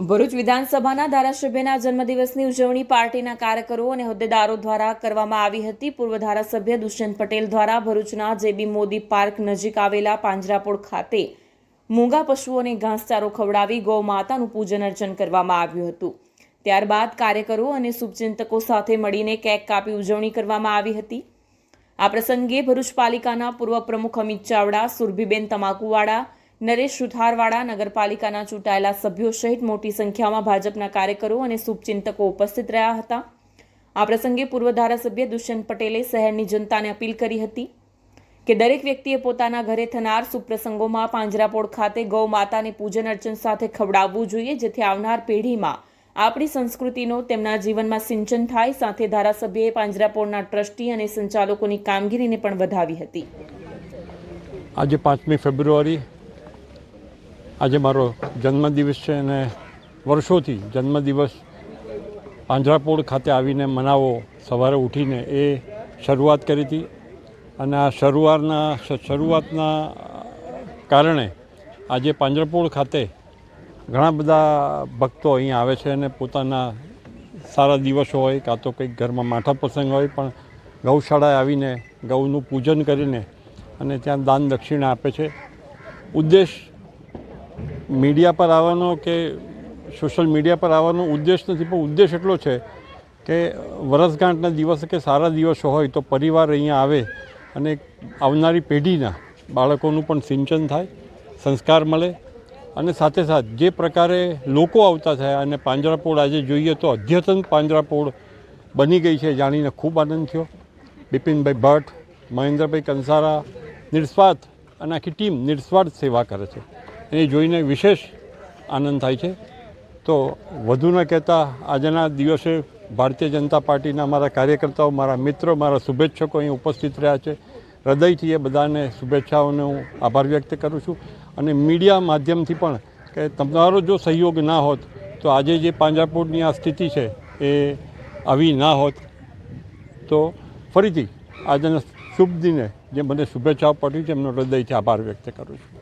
ભરૂચ વિધાનસભાના ધારાસભ્યના જન્મદિવસની ઉજવણી પાર્ટીના કાર્યકરો અને હોદ્દેદારો દ્વારા કરવામાં આવી હતી. પૂર્વ ધારાસભ્ય દુષ્યંત પટેલ દ્વારા ભરૂચના જેબી મોદી પાર્ક નજીક આવેલા પાંજરાપોળ ખાતે મૂંગા પશુઓને ઘાસચારો ખવડાવી ગૌ માતાનું પૂજન અર્ચન કરવામાં આવ્યું હતું. ત્યારબાદ કાર્યકરો અને શુભચિંતકો સાથે મળીને કેક કાપી ઉજવણી કરવામાં આવી હતી. આ પ્રસંગે ભરૂચ પાલિકાના પૂર્વ પ્રમુખ અમિત ચાવડા, સુરભીબેન તમાકુવાડા નરેશ સુથારવાડા નગરપાલિકાના ચૂંટાયેલા સભ્યો સહિત મોટી સંખ્યામાં ભાજપના કાર્યકરો અને શુભચિંતકો ઉપસ્થિત રહ્યા હતા. આ પ્રસંગે પૂર્વ ધારાસભ્ય દુષ્યંત પટેલે શહેરની જનતાને અપીલ કરી હતી કે દરેક વ્યક્તિએ પોતાના ઘરે થનાર સુપ્રસંગોમાં પાંજરાપોળ ખાતે ગૌ માતાને પૂજન અર્ચન સાથે ખવડાવવું જોઈએ, જેથી આવનાર પેઢીમાં આપણી સંસ્કૃતિનો તેમના જીવનમાં સિંચન થાય. સાથે ધારાસભ્યએ પાંજરાપોળના ટ્રસ્ટી અને સંચાલકોની કામગીરીને પણ વધાવી હતી. આજે પાંચમી ફેબ્રુઆરી આજે મારો જન્મદિવસ છે અને વર્ષોથી જન્મદિવસ પાંજરાપોળ ખાતે આવીને મનાવો, સવારે ઉઠીને એ શરૂઆત કરી હતી. અને આ શરૂઆતના શરૂઆતના કારણે આજે પાંજરાપોળ ખાતે ઘણા બધા ભક્તો અહીં આવે છે અને પોતાના સારા દિવસો હોય કાં તો કંઈક ઘરમાં માઠા પ્રસંગ હોય, પણ ગૌશાળાએ આવીને ગૌનું પૂજન કરીને અને ત્યાં દાન દક્ષિણા આપે છે. ઉદ્દેશ મીડિયા પર આવવાનો કે સોશિયલ મીડિયા પર આવવાનો ઉદ્દેશ નથી, પણ ઉદ્દેશ એટલો છે કે વરસગાંઠના દિવસે કે સારા દિવસો હોય તો પરિવાર અહીંયા આવે અને આવનારી પેઢીના બાળકોનું પણ સિંચન થાય, સંસ્કાર મળે અને સાથે સાથ જે પ્રકારે લોકો આવતા થયા અને પાંજરાપોળ આજે જોઈએ તો અદ્યતન પાંજરાપોળ બની ગઈ છે જાણીને ખૂબ આનંદ થયો. બિપિનભાઈ ભટ્ટ, મહેન્દ્રભાઈ કંસારા નિસ્વાર્થ અને આખી ટીમ નિસ્વાર્થ સેવા કરે છે. એ જોઈને વિશેષ આનંદ થાય છે. તો વધુ ન કહેતા આજના દિવસે ભારતીય જનતા પાર્ટીના મારા કાર્યકર્તાઓ, મારા મિત્રો, મારા શુભેચ્છકો અહીં ઉપસ્થિત રહ્યા છે. હૃદયથી એ બધાને શુભેચ્છાઓને હું આભાર વ્યક્ત કરું છું. અને મીડિયા માધ્યમથી પણ કે તમારો જો સહયોગ ના હોત, તો આજે જે પાંજરાપોળની આ સ્થિતિ છે એ આવી ના હોત. તો ફરીથી આજના શુભ દિને જે મને શુભેચ્છાઓ પડી છે, એમનો હૃદયથી આભાર વ્યક્ત કરું છું.